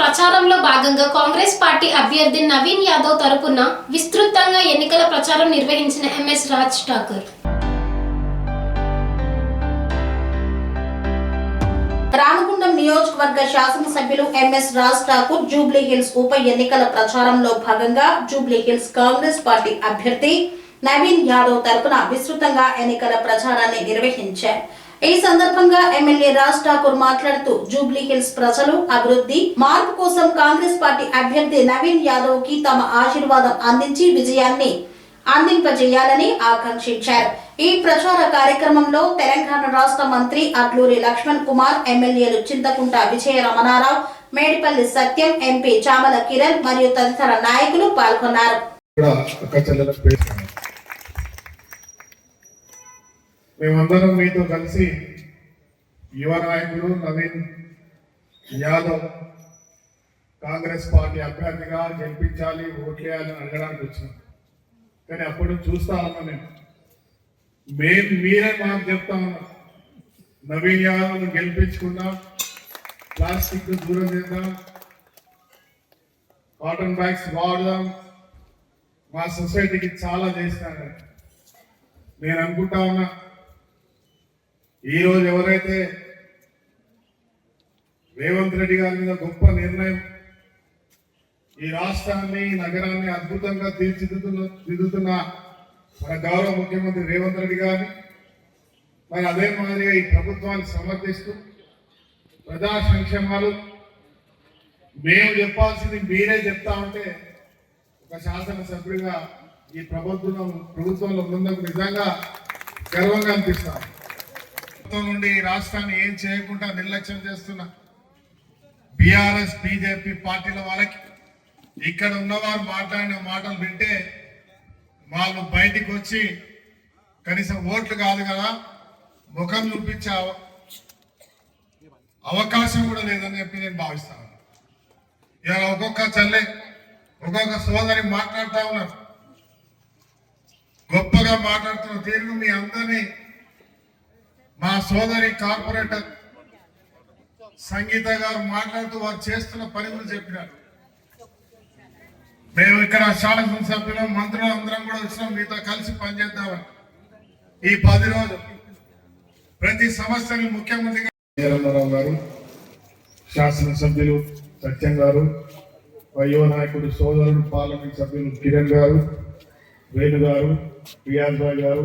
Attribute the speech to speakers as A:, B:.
A: ప్రచారంలో భాగంగా కాంగ్రెస్ పార్టీ అభ్యర్థి నవీన్ యాదవ్ తరపున విస్తృతంగా ఎన్నికల ప్రచారం నిర్వహించిన ఎంఎస్ రాజ్ ఠాకూర్.
B: రామగుండం నియోజకవర్గ శాసనసభ్యులు MS Raj Thakur Jubilee Hills ఉప ఎన్నికల ప్రచారంలో భాగంగా జూబ్లీ హిల్స్ కాంగ్రెస్ పార్టీ అభ్యర్థి నవీన్ యాదవ్ తరపున విస్తృతంగా ఎన్నికల ప్రచారాన్ని నిర్వహించారు. ఈ సందర్భంగా ఎమ్మెల్యే రాజ్ ఠాకూర్ మాట్లాడుతూ జూబ్లీ హిల్స్ ప్రజలు అభివృద్ధి మార్పు కోసం కాంగ్రెస్ పార్టీ అభ్యర్థి నవీన్ యాదవ్కి తమ ఆశీర్వాదం అందించి విజయాన్ని అందింపజేయాలని ఆకాంక్షించారు. ఈ ప్రచార కార్యక్రమంలో తెలంగాణ రాష్ట్ర మంత్రి అట్లూరి లక్ష్మణ్ కుమార్ ఎమ్మెల్యేలు చింతకుంట విజయ రమణారావు మేడిపల్లి సత్యం ఎంపీ చామల కిరణ్ మరియు తదితర నాయకులు పాల్గొన్నారు.
C: మేమందరం మీతో కలిసి యువ నాయకుడు నవీన్ యాదవ్ కాంగ్రెస్ పార్టీ అభ్యర్థిగా గెలిపించాలి ఓట్లేయాలని అడగడానికి వచ్చినాం. కానీ అప్పుడు చూస్తా ఉన్నా నేను. మేము మీరే మాకు చెప్తా ఉన్నాం. నవీన్ యాదవ్ను గెలిపించుకుందాం ప్లాస్టిక్ దూరం చేద్దాం కాటన్ బ్యాగ్స్ వాడదాం. మా సొసైటీకి చాలా చేస్తాను నేను అనుకుంటా ఉన్నా ఈరోజు ఎవరైతే రేవంత్ రెడ్డి గారి మీద గొప్ప నిర్ణయం ఈ రాష్ట్రాన్ని ఈ నగరాన్ని అద్భుతంగా తీర్చిదిద్దుతున్న దిద్దుతున్న మన గౌరవ ముఖ్యమంత్రి రేవంత్ రెడ్డి గారిని మరి అదే మాదిరిగా ఈ ప్రభుత్వాన్ని సమర్థిస్తూ ప్రజా సంక్షేమాలు మేము చెప్పాల్సింది మీరే చెప్తా ఉంటే ఒక శాసనసభ్యుడిగా ఈ ప్రభుత్వం ప్రభుత్వంలో ఉన్నందుకు నిజంగా గర్వంగా అనిపిస్తాం ప్రభుత్వం నుండి ఈ రాష్ట్రాన్ని ఏం చేయకుండా నిర్లక్ష్యం చేస్తున్న బీఆర్ఎస్ బీజేపీ పార్టీల వాళ్ళకి ఇక్కడ ఉన్నవారు మాట్లాడిన మాటలు వింటే వాళ్ళు బయటికి వచ్చి కనీసం ఓట్లు కాదు కదా ముఖం చూపించే అవకాశం కూడా లేదని చెప్పి నేను భావిస్తాను ఇలా ఒక్కొక్క చల్లే ఒక్కొక్క సోదరి మాట్లాడుతూ ఉన్నారు. గొప్పగా మాట్లాడుతున్న తీరును మీ అందరినీ మా సోదరి కార్పొరేటర్ సంగీత గారు మాట్లాడుతూ వారు చేస్తున్న పని గురించి చెప్పినారు. మేము ఇక్కడ శాసన సభ్యులు మంత్రులు అందరం కూడా వచ్చినాం. మీతో కలిసి పనిచేద్దామని. ఈ పది రోజులు ప్రతి సంవత్సరం ముఖ్యమంత్రిగా వీరమ్మరావు గారు శాసనసభ్యులు సత్యం గారు వయో నాయకుడు సోదరుడు పార్లమెంట్ సభ్యులు కిరణ్ గారు వేణు గారు రియాజ్ గారు